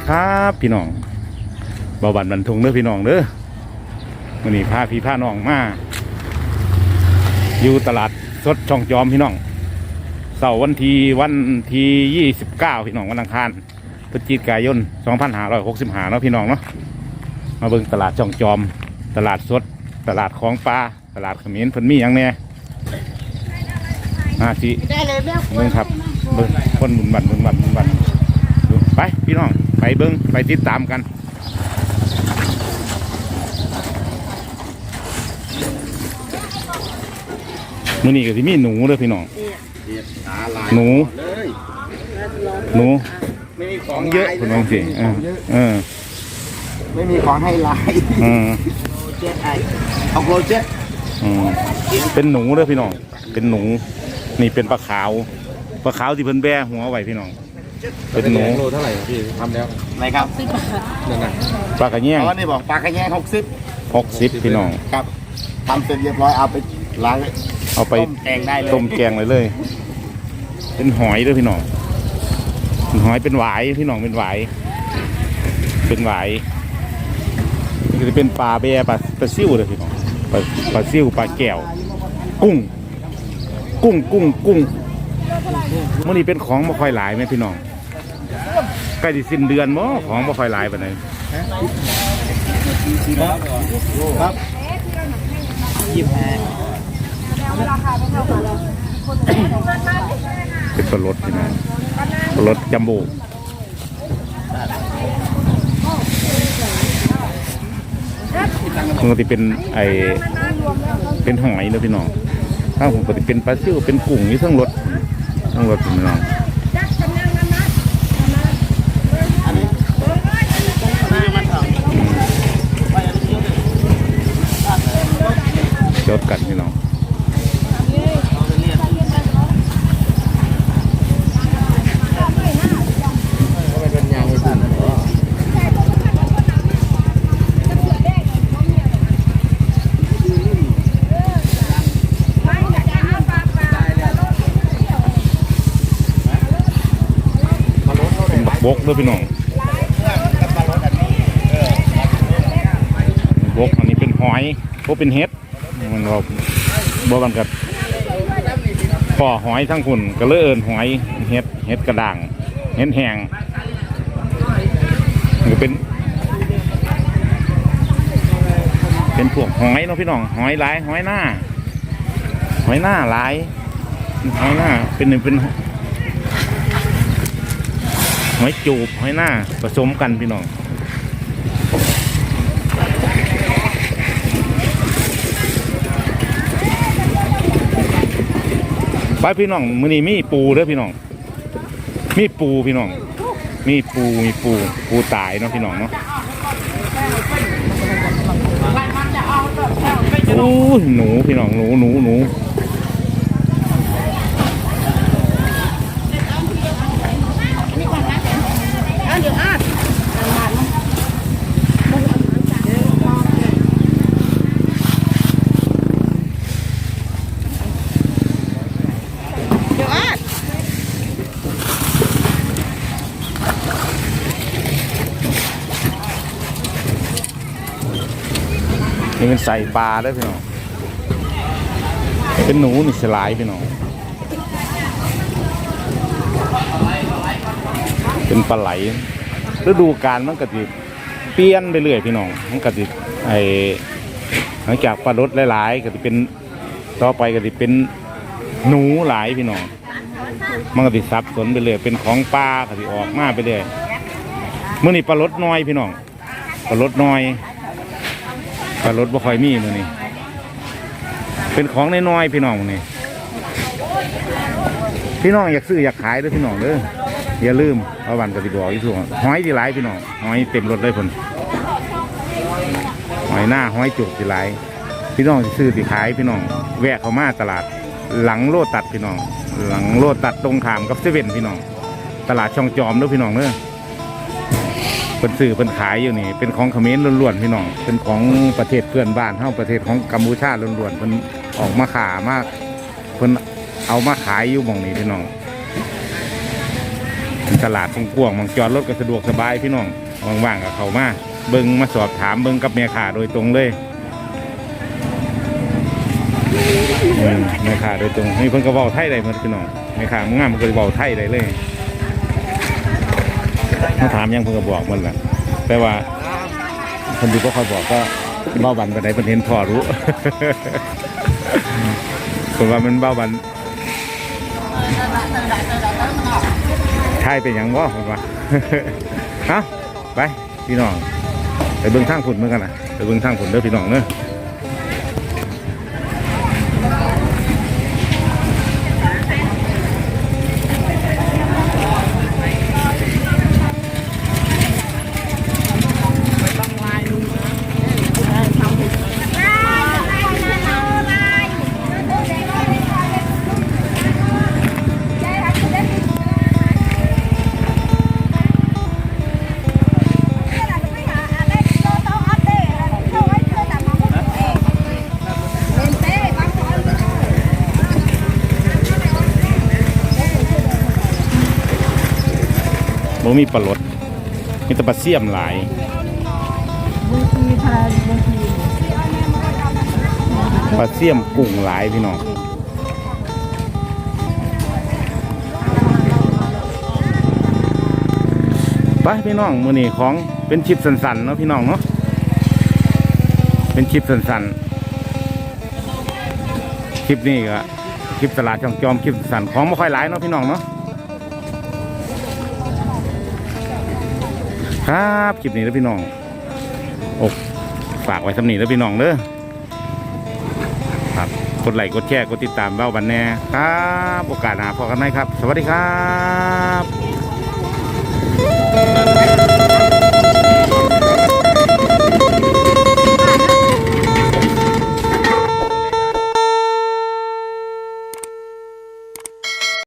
ดีครับพี่น้องเบาบันบันทุงเด้อพี่น้องเด้อวันนี้พาพี่พาน้องมาอยู่ตลาดสดช่องจอมพี่น้องเสาร์วันที่วันที่ยี่สิบเก้าพี่น้องวันอังคารพฤศจิกายนสองพันห้าร้อยหกสิบห้าเนาะพี่น้องเนาะมาเบิ่งตลาดช่องจอม ตลาดสด ตลาดของปลาตลาดเขมิ้นเพิ่นมีอย่างแน่อาสิได้เลยแม่เบิ่งครับเบิ่งคนหมุนบันหมุนบันหมุนบันดูไปพี่น้อง ไปเบิ่งไปติดตามกันมื้อนี้ก็สิมีหนูเด้อพี่น้อง หนูเลยหนูไม่มีขขอองงเยอะคุณน้องสิเออเออไม่มีของให้ลายเออเจ็ดไอเอาโกเจ็ดเออเป็นหนูเด้อพี่น้อง เป็นหนู นี่เป็นปลาขาว ปลาขาวที่เพิ่นแบ่หัวไว้พี่น้อง เป็นหนูโลเท่าไหร่ครับพี่ทำแล้วไหนครับนั่นน่ะปลากระแยงอ๋อนี่บอกปลากระแยงหกสิบหกสิบพี่น้อง ครับทำเสร็จเรียบร้อยเอาไปล้างเอาไปต้มแกงได้เลยต้มแกงเลยเลย เป็นหอยด้วยพี่น้องเป็นหอยเป็นหวายพี่น้องเป็นหวายเป็นหวายนี่ก็จะเป็นปลาแบปลาปลาซิ่วเลยพี่น้องปลาปลาซิ่วปลาแก้ว กุ้ง กุ้งกุ้งกุ้ง มื่อนี้เป็นของมาคอยหลายไหมพี่น้องใกล้จะสิ้นเดือนมั้ของมาคอยหลายปานไหนครับยี่สิบห้าเป็นปลารสพี่น้องปลารสจัมโบ้มันก็จะเป็นไอเป็นหอยเลยพี่น้องถ้าผมก็จะเป็นปลาซิ่วเป็นกุ้งนี่ทั้งรส ทั้งรถพี่น้องอันนี้มันทจดกันพี่น้องำก็เป็นยางไม่ทัน เป็น บกด้วยพี่น้องบกอันนี้เป็นหอยพวกเป็นเห็ดมันบอกบอกกันกับพ่อหอยทั้งคุณก็เลยเอินหอยเห็ดเห็ดกระด่างเห็ดแหงมันก็เป็น เป็นพวกหอยเนาะพี่น้องหอยหลายหอยหน้าหอยหน้าหลายหอยหน้าเป็นหนึ่งเป็น หอยจูบหอยหน้าผสมกันพี่น้องไปพี่น้องมื้อนี้มีปูเด้อพี่น้อง มีปูพี่น้อง มีปูมีปูปูตายเนาะพี่น้องเนาะโอ้หนูพี่น้องหนูหนูหนู นี่เป็นใส่ปลาเด้พี่น้องเป็นหนูนี่สลายพี่น้องเป็นปลาไหลฤดูกาลมันก็จะเปลี่ยนไปเรื่อยพี่น้องมันก็จะไอหลังจากปลารสหลายๆก็จะเป็นต่อไปก็จะเป็นหนูหลายพี่น้องมันก็จะสับสนไปเรื่อยเป็นของปลาก็จะออกมาไปเรื่อยเมื่อนี้ปลารสน้อยพี่น้องปลารสน้อย ปลารถบ่ค่อยมีมื้อนี้เป็นของน้อยๆพี่น้องมือนี้พี่น้องอยากซื้ออยากขายด้อพี่น้องเด้ออย่าลืมเอาวันกับสิบอกอีกส่วนหอยที่หลายพี่น้องหอยเต็มรถเลยพนหอยหน้าหอยจุกที่หลายพี่น้องซื้อสิขายพี่น้อง แวะเข้ามาตลาด หลังโลตัดพี่น้อง หลังโลตัดตรงขามกับเซเว่นพี่น้อง ตลาดช่องจอมเด้อพี่น้องเด้อ เป็นสื่อเป็นขายอยู่นี่ เป็นของเขมรล้วนๆพี่น้อง เป็นของประเทศเพื่อนบ้านเท่าประเทศของกัมพูชาล้วนๆเป็นออกมาขามากเพิ่นเอามาขายอยู่หมองนี้พี่น้องตลาดกว้างๆมองจอดรถก็สะดวกสบายพี่น้องว่างๆกับเขามาเบิ้งมาสอบถามเบิ้งกับแม่ค้าโดยตรงเลยอืมแม่ค้าโดยตรงนี่เพิ่นก็เว้าไทยได้หมดพี่น้องแม่ค้างามเพิ่นก็เว้าไทยได้เลย มาถามยังเพิ่นก็บอกมันแหละแต่ว่าคนที่บ่ค่อยบอกก็เบ้าบันไปไหนเพิ่นเห็นพอรู้ผมว่ามันเบ้าบันใช่เป็นอย่างว่าผมว่าฮะไปพี่น้องไปเบิ่งทางผุนเหมือนกันนะไปเบิ่งทางผุนเด้อพี่น้องเนอะ่มีปลาลดมีต่ปลาเสียมหลายปลาเสียมกุ้งหลายพี่น้องไปพี่น้องมือนี้ของเป็นชิปสันๆเนาะพี่น้องเนาะเป็นชิปสันๆคลิปนี้ก็คลิปตลาดช่องจอมคลิปสันของไม่ค่อยหลายเนาะพี่น้องเนาะ ครับคลิปนี้แล้วพี่น้องอกฝากไว้สำนีแล้วพี่น้องเด้อครับกดไลค์กดแชร์กดติดตามเบ้าบันแน่ครับ โอกาสหน้าพอกันไหมครับ สวัสดีครับ